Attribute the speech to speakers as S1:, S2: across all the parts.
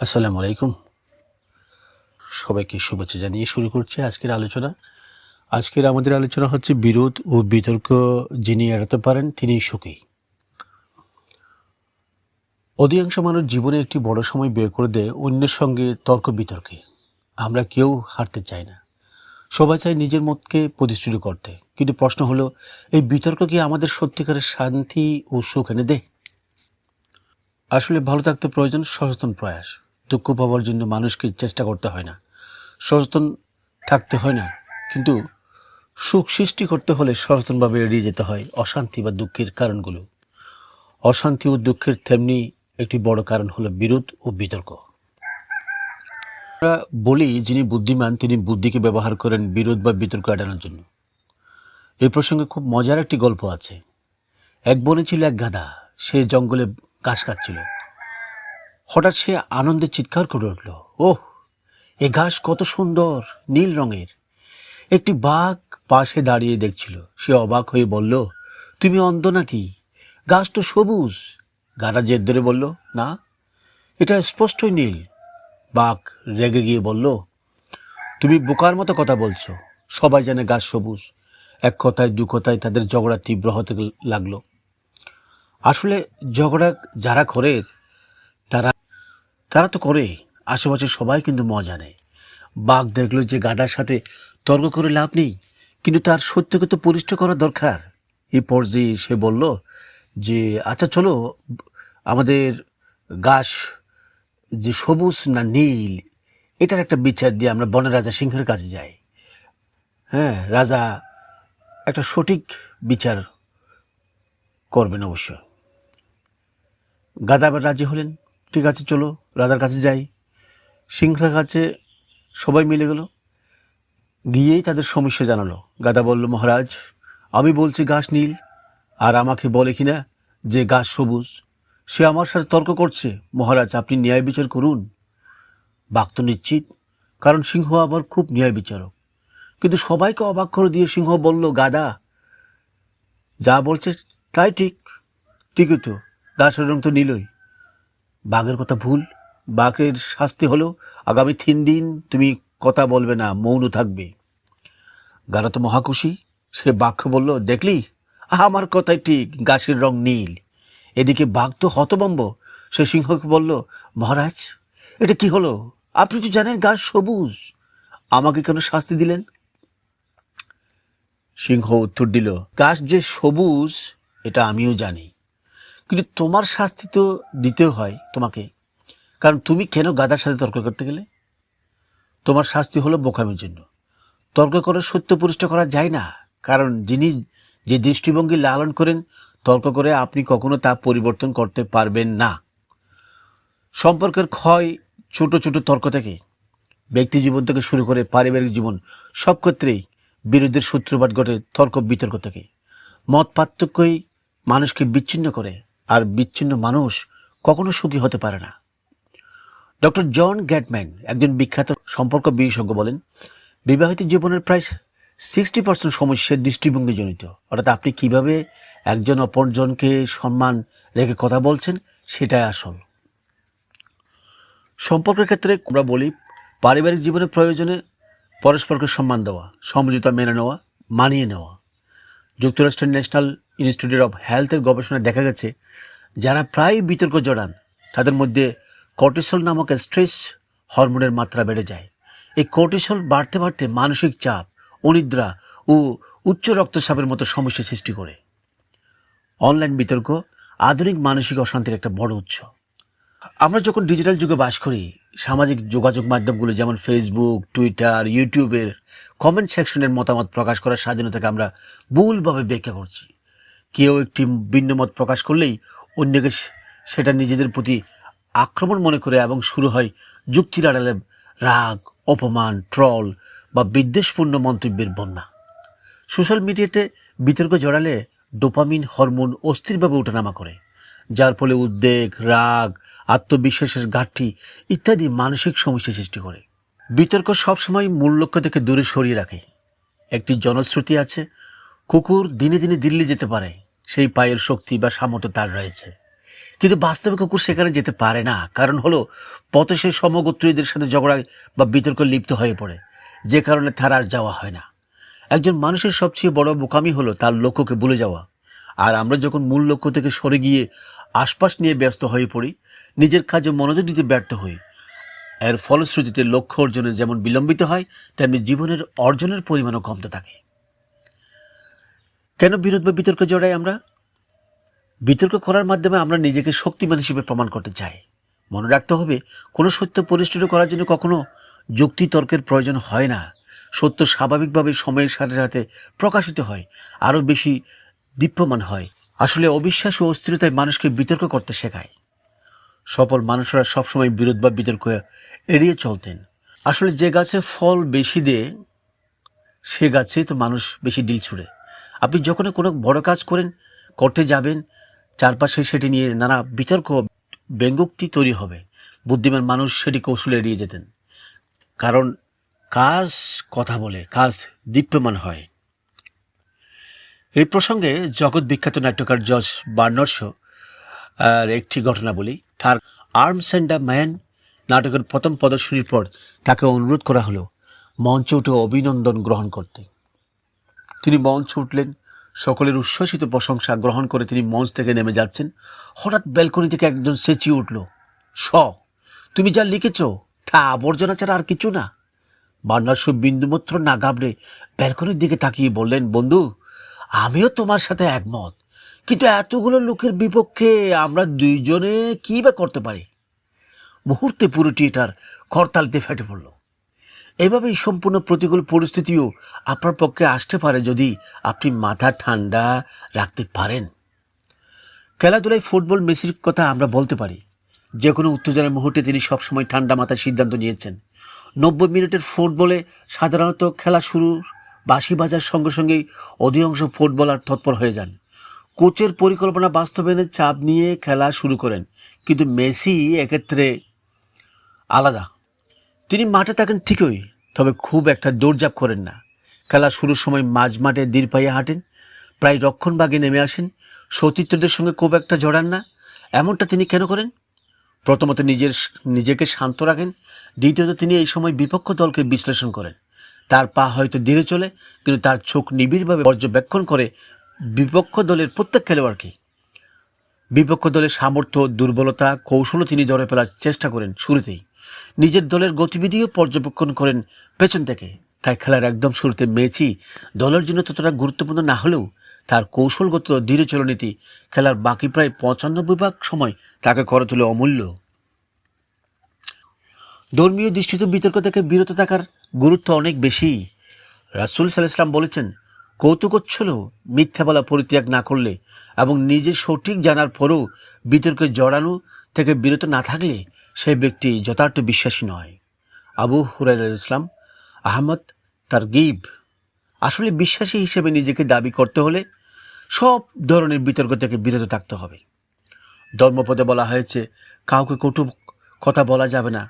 S1: আসসালামু আলাইকুম। সবাইকে শুভেচ্ছা জানিয়ে শুরু করছি আজকের আলোচনা। আজকের আমাদের আলোচনা হচ্ছে বিরোধ ও বিতর্ক যিনি এড়াতে পারেন তিনি সুখী। অধিকাংশ মানুষ জীবনে একটি বড় সময় বের করে দেয় অন্যের সঙ্গে তর্ক বিতর্কে। আমরা কেউ হারতে চাই না। সবাই চাই নিজের মতকে প্রতিষ্ঠিত করতে। কিন্তু প্রশ্ন হলো, এই বিতর্ক কি আমাদের সত্যিকারের শান্তি ও সুখ এনে দেয়? আসলে ভালো থাকতে প্রয়োজন সচেতন প্রয়াস। দুঃখ পাওয়ার জন্য মানুষকে চেষ্টা করতে হয় না। সচেতন থাকতে হয় না, কিন্তু সুখ সৃষ্টি করতে হলে সচেতনভাবে এড়িয়ে যেতে হয় অশান্তি বা দুঃখের কারণগুলো। অশান্তি ও দুঃখের তেমনি একটি বড় কারণ হলো বিরোধ ও বিতর্ক। আমরা বলি যিনি বুদ্ধিমান, তিনি বুদ্ধিকে ব্যবহার করেন বিরোধ বা বিতর্ক এড়ানোর জন্য। এই প্রসঙ্গে খুব মজার একটি গল্প আছে। এক বনে ছিল এক গাধা, সে জঙ্গলে ঘাস খাচ্ছিল। হঠাৎ সে আনন্দে চিৎকার করে উঠল, ওহ, এ ঘাস কত সুন্দর, নীল রঙের। একটি বাঘ পাশে দাঁড়িয়ে দেখছিল। সে অবাক হয়ে বলল, তুমি অন্ধ নাকি? গাছ তো সবুজ। গাধা জেদ ধরে বলল, না, এটা স্পষ্টই নীল। বাঘ রেগে গিয়ে বলল, তুমি বোকার মতো কথা বলছো। সবাই জানে গাছ সবুজ। এক কথায়, দু কথায় তাদের ঝগড়া তীব্র হতে লাগল। আসলে ঝগড়া যারা করে তারা তারা তো করে আশেপাশে সবাই কিন্তু মজা নেয়। বাঘ দেখল যে গাদার সাথে তর্ক করে লাভ নেই, কিন্তু তার সত্যকে তো পরিষ্কার করা দরকার। এই পর্যায়ে সে বলল যে আচ্ছা চলো, আমাদের গাছ যে সবুজ না নীল, এটার একটা বিচার দিয়ে আমরা বনের রাজা সিংহের কাছে যাই। হ্যাঁ রাজা একটা সঠিক বিচার করবেন অবশ্য। গাদা আবার রাজি হলেন। ঠিক আছে, চলো, রাজার কাছে যাই। সিংহের কাছে সবাই মিলে গেল। গিয়েই তাদের সমস্যা জানালো। গাদা বলল, মহারাজ, আমি বলছি গাছ নীল, আর আমাকে বলে কিনা যে গাছ সবুজ। সে আমার সাথে তর্ক করছে। মহারাজ, আপনি ন্যায় বিচার করুন। বাক তো নিশ্চিত, কারণ সিংহ আবার খুব ন্যায় বিচারক। কিন্তু সবাইকে অবাক করে দিয়ে সিংহ বলল, গাদা, যা বলছে তাই ঠিক। ঠিকই তো রং তো নিলই। বাঘের কথা ভুল। বাঘের শাস্তি হলো আগামী তিন দিন তুমি কথা বলবে না, মৌন থাকবে। গাড়া তো মহাখুশি সে বাঘ বলল, দেখলি? আমার কথাই ঠিক, গাছের রং নীল। এদিকে বাঘ তো হতবম্ব সে সিংহকে বলল, মহারাজ, এটা কি হলো? আপনি তো জানেন গাছ সবুজ। আমাকে কেন শাস্তি দিলেন? সিংহ উত্তর দিল, গাছ যে সবুজ, এটা আমিও জানি। কিন্তু তোমার শাস্তি তো দিতেও হয় তোমাকে। কারণ তুমি কেন গাদার সাথে তর্ক করতে গেলে? তোমার শাস্তি হলো বোকামির জন্য। তর্ক করে সত্য পরিষ্কার করা যায় না। কারণ যিনি যে দৃষ্টিভঙ্গি লালন করেন, তর্ক করে আপনি কখনো তা পরিবর্তন করতে পারবেন না। সম্পর্কের ক্ষয় ছোট ছোট তর্ক থেকে, ব্যক্তি জীবন থেকে শুরু করে পারিবারিক জীবন, সব ক্ষেত্রেই বিরোধের সূত্রপাত ঘটে তর্ক বিতর্ক থেকে। মত পার্থক্যই মানুষকে বিচ্ছিন্ন করে। আর বিচ্ছিন্ন মানুষ কখনো সুখী হতে পারে না। ডক্টর জন গ্যাটম্যান একজন বিখ্যাত সম্পর্ক বিশেষজ্ঞ বলেন, বিবাহিত জীবনের প্রায় সিক্সটি পার্সেন্ট সমস্যার দৃষ্টিভঙ্গি জনিত। অর্থাৎ আপনি কীভাবে একজন অপরজনকে সম্মান রেখে কথা বলছেন সেটাই আসল। সম্পর্কের ক্ষেত্রে আমরা বলি, পারিবারিক জীবনের প্রয়োজনে পরস্পরকে সম্মান দেওয়া, সমঝোতা মেনে নেওয়া, মানিয়ে নেওয়া। যুক্তরাষ্ট্রের ন্যাশনাল ইনস্টিটিউট অফ হেলথের গবেষণায় দেখা গেছে, যারা প্রায় বিতর্ক জড়ান, তাদের মধ্যে কর্টিসল নামক স্ট্রেস হরমোনের মাত্রা বেড়ে যায়। এই কর্টিসল বাড়তে বাড়তে মানসিক চাপ, অনিদ্রা ও উচ্চ রক্তচাপের মতো সমস্যা সৃষ্টি করে। অনলাইন বিতর্ক আধুনিক মানসিক অশান্তির একটা বড় উৎস। আমরা যখন ডিজিটাল যুগে বাস করি, সামাজিক যোগাযোগ মাধ্যমগুলো যেমন ফেসবুক টুইটার ইউটিউবের কমেন্ট সেকশনের মতামত প্রকাশ করার স্বাধীনতাকে আমরা ভুলভাবে ব্যাখ্যা করছি। কেউ একটি ভিন্ন মত প্রকাশ করলেই অন্যকে সেটা নিজেদের প্রতি আক্রমণ মনে করে এবং শুরু হয় যুক্তির আড়ালে রাগ, অপমান, ট্রল বা বিদ্বেষপূর্ণ মন্তব্যের বন্যা। সোশ্যাল মিডিয়াতে বিতর্ক জড়ালে ডোপামিন হরমোন অস্থিরভাবে ওঠানামা করে, যার ফলে উদ্বেগ, রাগ, আত্মবিশ্বাসের ঘাটতি ইত্যাদি মানসিক সমস্যা সৃষ্টি করে। বিতর্ক সবসময় মূল লক্ষ্য থেকে দূরে সরিয়ে রাখে। একটি জনশ্রুতি আছে কুকুর দিনে দিনে দিল্লি যেতে পারে, সেই পায়ের শক্তি বা সামর্থ্য তার রয়েছে। কিন্তু বাস্তবে কুকুর সেখানে যেতে পারে না, কারণ হলো পথে সে সমগোত্রীদের সাথে ঝগড়া বা বিতর্ক লিপ্ত হয়ে পড়ে, যে কারণে তার আর যাওয়া হয় না। একজন মানুষের সবচেয়ে বড় বোকামি হলো তার লক্ষ্যকে ভুলে যাওয়া। আর আমরা যখন মূল লক্ষ্য থেকে সরে গিয়ে আশপাশ নিয়ে ব্যস্ত হয়ে পড়ি, নিজের কাজে মনোযোগ দিতে ব্যর্থ হই। এর ফলশ্রুতিতে লক্ষ্য অর্জনে যেমন বিলম্বিত হয়, তেমনি জীবনের অর্জনের পরিমাণও কমতে থাকে। কেন বিরোধ বা বিতর্ক জড়াই আমরা? বিতর্ক করার মাধ্যমে আমরা নিজেকে শক্তিমান হিসেবে প্রমাণ করতে চাই। মনে রাখতে হবে, কোনো সত্য পরিষ্ঠিত করার জন্য কখনো যুক্তি তর্কের প্রয়োজন হয় না। সত্য স্বাভাবিকভাবে সময়ের সাথে সাথে প্রকাশিত হয়, আরও বেশি দীপ্যমান হয়। আসলে অবিশ্বাস ও অস্থিরতায় মানুষকে বিতর্ক করতে শেখায়। সফল মানুষরা সবসময় বিরোধ বা বিতর্ক এড়িয়ে চলতেন। আসলে যে গাছে ফল বেশি দেয়, সে গাছে তো মানুষ বেশি ডিল ছুড়ে। আপনি যখন কোনো বড় কাজ করেন, করতে যাবেন, চারপাশে সেটি নিয়ে নানা বিতর্ক, ব্যঙ্গোক্তি তৈরি হবে। বুদ্ধিমান মানুষ সেটি কৌশলে এড়িয়ে যেতেন। কারণ কাজ কথা বলে, কাজ দীপ্যমান হয়। এই প্রসঙ্গে জগৎ বিখ্যাত নাট্যকার জজ বার্নর্স আর একটি ঘটনা বলি। তার আর্মস অ্যান্ড দ্য ম্যান নাটকের প্রথম প্রদর্শনীর পর তাকে অনুরোধ করা হলো মঞ্চে উঠে অভিনন্দন গ্রহণ করতে। তিনি মঞ্চ উঠলেন। সকলের উচ্ছ্বসিত প্রশংসা গ্রহণ করে তিনি মঞ্চ থেকে নেমে যাচ্ছেন। হঠাৎ ব্যালকনি থেকে একজন চেঁচিয়ে উঠল। স তুমি যা লিখেছ তা আবর্জনা ছাড়া আর কিছু না? বান্নার সব বিন্দুমাত্র না গাবড়ে ব্যালকনির দিকে তাকিয়ে বললেন, বন্ধু, আমিও তোমার সাথে একমত। কিন্তু এতগুলো লোকের বিপক্ষে আমরা দুইজনে কী বা করতে পারি? মুহূর্তে পুরোটি এটার করতালতে ফেটে পড়ল। এভাবেই সম্পূর্ণ প্রতিকূল পরিস্থিতিও আপনার পক্ষে আসতে পারে যদি আপনি মাথা ঠান্ডা রাখতে পারেন। খেলাধুলায় ফুটবল মেসির কথা আমরা বলতে পারি। যে কোনো উত্তেজনার মুহূর্তে তিনি সবসময় ঠান্ডা মাথায় সিদ্ধান্ত নিয়েছেন। নব্বই মিনিটের ফুটবলে সাধারণত খেলা শুরুর বাঁশি বাজার সঙ্গে সঙ্গেই অধিকাংশ ফুটবলার তৎপর হয়ে যান। কোচের পরিকল্পনা বাস্তবায়নের চাপ নিয়ে খেলা শুরু করেন। কিন্তু মেসি এক্ষেত্রে আলাদা। তিনি মাঠে থাকেন ঠিকই, তবে খুব একটা দৌড়ঝাঁপ করেন না। খেলা শুরুর সময় মাঝ মাঠে দীর পাইয়ে হাঁটেন, প্রায় রক্ষণভাগে নেমে আসেন। সতীর্থদের সঙ্গে খুব একটা জড়ান না। এমনটা তিনি কেন করেন? প্রথমত নিজের নিজেকে শান্ত রাখেন। দ্বিতীয়ত তিনি এই সময় বিপক্ষ দলকে বিশ্লেষণ করেন। তার পা হয়তো ধীরে চলে, কিন্তু তার চোখ নিবিড়ভাবে পর্যবেক্ষণ করে বিপক্ষ দলের প্রত্যেক খেলোয়াড়কে। বিপক্ষ দলের সামর্থ্য, দুর্বলতা, কৌশলও তিনি ধরে ফেলার চেষ্টা করেন শুরুতেই। নিজের দলের গতিবিধিও পর্যবেক্ষণ করেন। পেছন থেকে তাই খেলার একদম শুরুতে মেচি দলের জন্য ততটা গুরুত্বপূর্ণ না হলেও তার কৌশলগত চলনীতি খেলার বাকি প্রায় পঁচানব্বই ভাগ সময় তাকে করে তোলে অমূল্য। ধর্মীয় দৃষ্টিত বিতর্ক থেকে বিরত থাকার গুরুত্ব অনেক বেশি। রাসুল সাল ইসলাম বলেছেন, কৌতুকচ্ছল মিথ্যা বলা পরিত্যাগ না করলে এবং নিজে সঠিক জানার পরেও বিতর্কে জড়ানো থেকে বিরত না থাকলে সেই ব্যক্তি যথার্থ বিশ্বাসী নয়। আবু হুরাই ইসলাম, আহমদ তার গিব আসলে বিশ্বাসী হিসেবে নিজেকে দাবি করতে হলে সব ধরনের বিতর্ক থেকে বিরত থাকতে হবে। ধর্মপদে বলা হয়েছে, কাউকে কটু কথা বলা যাবে না,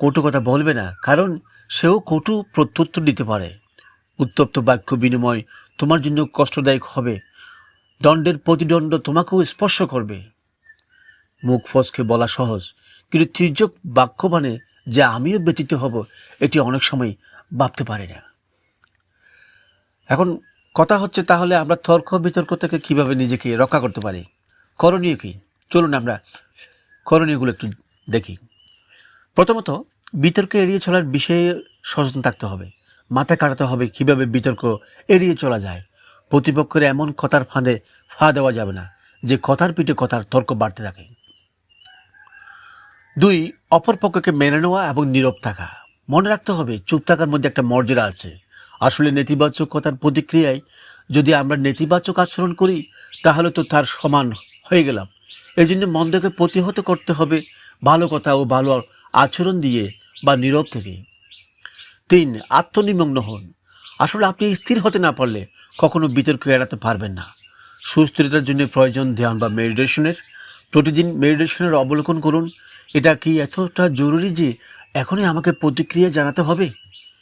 S1: কটু কথা বলবে না, কারণ সেও কটু প্রত্যুত্তর দিতে পারে। উত্তপ্ত বাক্য বিনিময় তোমার জন্য কষ্টদায়ক হবে, দণ্ডের প্রতিদণ্ড তোমাকেও স্পর্শ করবে। মুখ ফসকে বলা সহজ কিন্তু তির্যক বাক্য মানে যে আমিও ব্যতীত হব, এটি অনেক সময় ভাবতে পারি না। এখন কথা হচ্ছে তাহলে আমরা তর্ক বিতর্ক থেকে কীভাবে নিজেকে রক্ষা করতে পারি? করণীয় কি? চলুন আমরা করণীয়গুলো একটু দেখি। প্রথমত, বিতর্ক এড়িয়ে চলার বিষয়ে সচেতন থাকতে হবে। মাথা কাটাতে হবে কীভাবে বিতর্ক এড়িয়ে চলা যায়। প্রতিপক্ষের এমন কথার ফাঁদে ফা দেওয়া যাবে না, যে কথার পিঠে কথার তর্ক বাড়তে থাকে। দুই অপর পক্ষকে মেনে নেওয়া এবং নীরব থাকা। মনে রাখতে হবে, চুপ থাকার মধ্যে একটা মর্যাদা আছে। আসলে নেতিবাচক কথার প্রতিক্রিয়ায় যদি আমরা নেতিবাচক আচরণ করি, তাহলে তো তার সমান হয়ে গেলাম। এই জন্য মন্দকে প্রতিহত করতে হবে, ভালো কথা ও ভালো আচরণ দিয়ে বা নীরব থেকে। তিন, আত্মনিমগ্ন হন। আসলে আপনি স্থির হতে না পারলে কখনো বিতর্ক এড়াতে পারবেন না। সুস্থিরতার জন্য প্রয়োজন ধ্যান বা মেডিটেশনের প্রতিদিন মেডিটেশনের অবলোকন করুন এটা কি এতটা জরুরি যে এখনই আমাকে প্রতিক্রিয়া জানাতে হবে?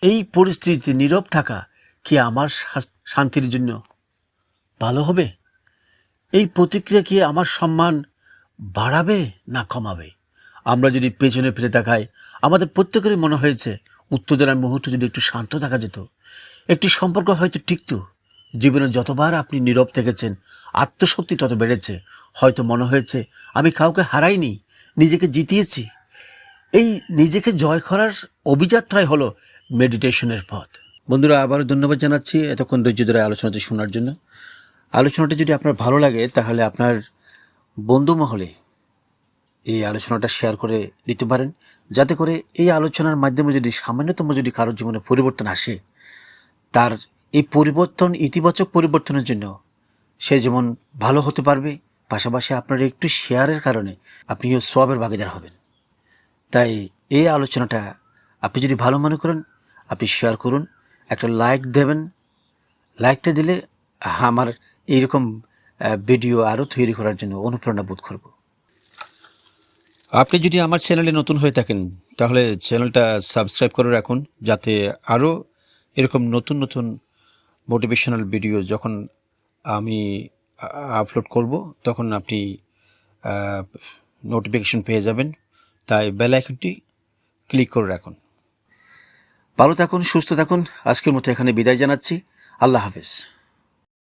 S1: এই পরিস্থিতিতে নীরব থাকা কি আমার শান্তির জন্য ভালো হবে? এই প্রতিক্রিয়া কি আমার সম্মান বাড়াবে না কমাবে? আমরা যদি পেছনে ফিরে তাকাই, আমাদের প্রত্যেকেরই মনে হয়েছে উত্তেজনার মুহূর্তে যদি একটু শান্ত থাকা যেত, একটি সম্পর্ক হয়তো টিকত। জীবনে যতবার আপনি নীরব থেকেছেন, আত্মশক্তি তত বেড়েছে। হয়তো মনে হয়েছে, আমি কাউকে হারাইনি নিজেকে জিতিয়েছি। এই নিজেকে জয় করার অভিযাত্রাই হলো মেডিটেশনের পথ। বন্ধুরা, আবারও ধন্যবাদ জানাচ্ছি এতক্ষণ ধৈর্য ধরে আলোচনাটি শোনার জন্য। আলোচনাটি যদি আপনার ভালো লাগে, তাহলে আপনার বন্ধু মহলে এই আলোচনাটা শেয়ার করে নিতে পারেন। যাতে করে এই আলোচনার মাধ্যমে যদি সামান্যতম যদি কারোর জীবনে পরিবর্তন আসে, তার এই পরিবর্তন, ইতিবাচক পরিবর্তনের জন্য সে যেমন ভালো হতে পারবে পাশাপাশি আপনার একটু শেয়ারের কারণে আপনিও সবের ভাগিদার হবেন। তাই এই আলোচনাটা আপনি যদি ভালো মনে করেন, আপনি শেয়ার করুন, একটা লাইক দেবেন। লাইকটা দিলে আমার এইরকম ভিডিও আরও তৈরি করার জন্য অনুপ্রেরণা বোধ করব। আপনি যদি আমার চ্যানেলে নতুন হয়ে থাকেন, তাহলে চ্যানেলটা সাবস্ক্রাইব করে রাখুন, যাতে আরও এরকম নতুন নতুন মোটিভেশনাল ভিডিও যখন আমি আপলোড করব, তখন আপনি নোটিফিকেশন পেয়ে যাবেন। তাই বেল আইকনটি ক্লিক করে রাখুন। ভালো থাকুন, সুস্থ থাকুন। আজকের মতো এখানে বিদায় জানাচ্ছি। আল্লাহ হাফেজ।